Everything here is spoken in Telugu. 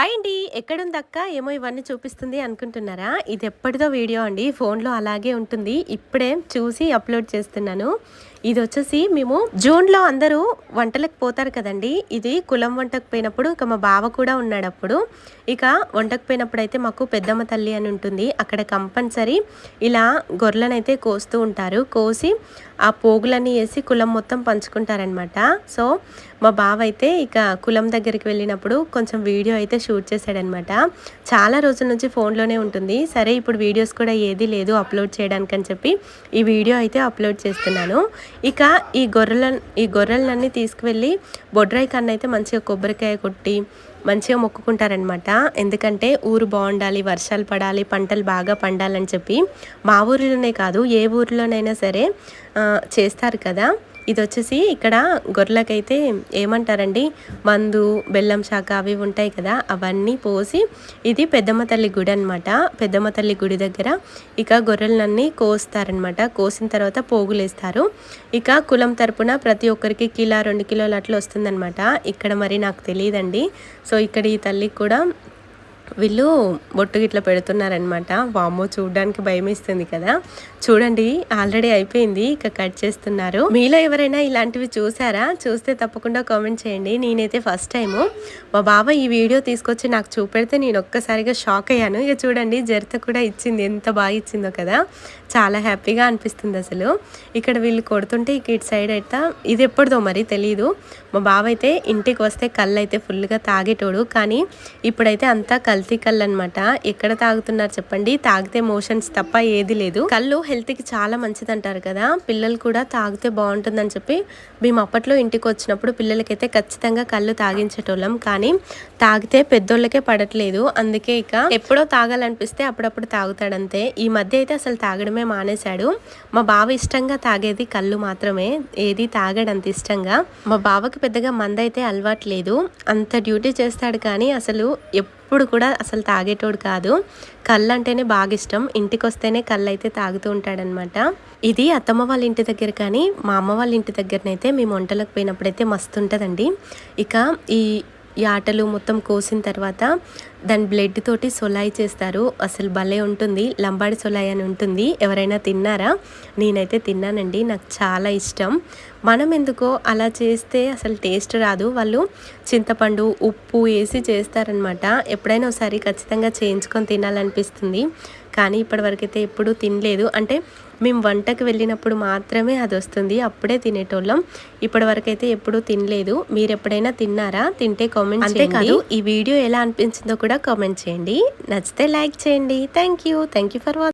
హాయ్ అండి. ఎక్కడుందక్క? ఏమో ఇవన్నీ చూపిస్తుంది అనుకుంటున్నారా? ఇది ఎప్పటిదో వీడియో అండి. ఫోన్లో అలాగే ఉంటుంది. ఇప్పుడే చూసి అప్లోడ్ చేస్తున్నాను. ఇది వచ్చేసి మేము జూన్లో అందరూ వంటలకు పోతారు కదండి. ఇది కులం వంటకు పోయినప్పుడు ఇక మా బావ కూడా ఉన్నాడు అప్పుడు ఇక వంటకు పోయినప్పుడు అయితే మాకు పెద్దమ్మ తల్లి అని ఉంటుంది. అక్కడ కంపల్సరీ ఇలా గొర్రెలనైతే కోస్తూ ఉంటారు. కోసి ఆ పోగులన్నీ వేసి కులం మొత్తం పంచుకుంటారనమాట సో మా బావ అయితే ఇక కులం దగ్గరికి వెళ్ళినప్పుడు కొంచెం వీడియో అయితే షూట్ చేశాడనమాట చాలా రోజుల నుంచి ఫోన్లోనే ఉంటుంది. సరే ఇప్పుడు వీడియోస్ కూడా ఏది లేదు అప్లోడ్ చేయడానికి అని చెప్పి ఈ వీడియో అయితే అప్లోడ్ చేస్తున్నాను. ఇక ఈ గొర్రెల ఈ గొర్రెలన్నీ తీసుకువెళ్ళి బొడ్రాయి కన్నా అయితే మంచిగా కొబ్బరికాయ కొట్టి మంచిగా మొక్కుకుంటారనమాట ఎందుకంటే ఊరు బాగుండాలి వర్షాలు పడాలి పంటలు బాగా పండాలని చెప్పి మా ఊరిలోనే కాదు ఏ ఊరిలోనైనా సరే చేస్తారు కదా. ఇది వచ్చేసి ఇక్కడ గొర్రెలకైతే ఏమంటారండి? మందు బెల్లం శాఖ అవి ఉంటాయి కదా అవన్నీ పోసి ఇది పెద్దమ్మ తల్లి గుడి అనమాట పెద్దమ్మ తల్లి గుడి దగ్గర ఇక గొర్రెలన్నీ కోస్తారనమాట కోసిన తర్వాత పోగులేస్తారు. ఇక కులం తరపున ప్రతి ఒక్కరికి కిలో రెండు కిలోలు అట్లా వస్తుందనమాట ఇక్కడ మరి నాకు తెలియదండి సో ఇక్కడ ఈ తల్లికి కూడా వీళ్ళు బొట్టు గిట్ల పెడుతున్నారనమాట వామ్మో చూడడానికి భయం ఇస్తుంది కదా. చూడండి ఆల్రెడీ అయిపోయింది ఇక కట్ చేస్తున్నారు. మీలో ఎవరైనా ఇలాంటివి చూసారా? చూస్తే తప్పకుండా కామెంట్ చేయండి. నేనైతే ఫస్ట్ టైము. మా బాబా ఈ వీడియో తీసుకొచ్చి నాకు చూపెడితే నేను ఒక్కసారిగా షాక్ అయ్యాను. ఇక చూడండి జరత కూడా ఇచ్చింది. ఎంత బాగా ఇచ్చిందో కదా. చాలా హ్యాపీగా అనిపిస్తుంది అసలు. ఇక్కడ వీళ్ళు కొడుతుంటే ఇక ఇటు సైడ్ అయితే ఇది ఎప్పటిదో మరి తెలియదు మా బావ అయితే ఇంటికి వస్తే కళ్ళు అయితే ఫుల్గా తాగేటోడు. కానీ ఇప్పుడైతే అంతా కల్తీ కళ్ళు అనమాట ఎక్కడ తాగుతున్నారు చెప్పండి. తాగితే మోషన్స్ తప్ప ఏది లేదు. కళ్ళు హెల్త్కి చాలా మంచిది అంటారు కదా. పిల్లలు కూడా తాగితే బాగుంటుందని చెప్పి మేము అప్పట్లో ఇంటికి వచ్చినప్పుడు పిల్లలకైతే ఖచ్చితంగా కళ్ళు తాగించేటోళ్ళం. కానీ తాగితే పెద్దోళ్ళకే పడట్లేదు. అందుకే ఇక ఎప్పుడో తాగాలనిపిస్తే అప్పుడప్పుడు తాగుతాడంతే. ఈ మధ్య అయితే అసలు తాగడమే మానేశాడు. మా బావ ఇష్టంగా తాగేది కళ్ళు మాత్రమే. ఏది తాగడంత ఇష్టంగా. మా బావకి పెద్దగా మందైతే అలవాట్లేదు అంత డ్యూటీ చేస్తాడు కానీ అసలు ఎప్పుడు కూడా అసలు తాగేటోడు కాదు. కళ్ళు అంటేనే బాగా ఇష్టం. ఇంటికి వస్తేనే కళ్ళు అయితే తాగుతూ ఉంటాడనమాట. ఇది అత్తమ్మ వాళ్ళ ఇంటి దగ్గర కానీ మా అమ్మ వాళ్ళ ఇంటి దగ్గరనైతే మేము వంటలకు పోయినప్పుడైతే మస్తు ఉంటుందండి ఇక ఈ ఈ ఆటలు మొత్తం కోసిన తర్వాత దాని బ్లడ్ తోటి సొలాయి చేస్తారు. అసలు భలే ఉంటుంది. లంబాడి సొలాయి అని ఉంటుంది. ఎవరైనా తిన్నారా? నేనైతే తిన్నానండి. నాకు చాలా ఇష్టం. మనం ఎందుకో అలా చేస్తే అసలు టేస్ట్ రాదు. వాళ్ళు చింతపండు ఉప్పు వేసి చేస్తారనమాట ఎప్పుడైనా ఒకసారి ఖచ్చితంగా చేయించుకొని తినాలనిపిస్తుంది. కానీ ఇప్పటివరకు అయితే ఎప్పుడూ తినలేదు. అంటే మేము వంటకు వెళ్ళినప్పుడు మాత్రమే అది వస్తుంది. అప్పుడే తినేటోళ్ళం. ఇప్పటి అయితే ఎప్పుడూ తినలేదు. మీరు ఎప్పుడైనా తిన్నారా? తింటే కామెంట్ అంతేకాదు ఈ వీడియో ఎలా అనిపించిందో కూడా కామెంట్ చేయండి. నచ్చితే లైక్ చేయండి. Thank you. Thank you for watching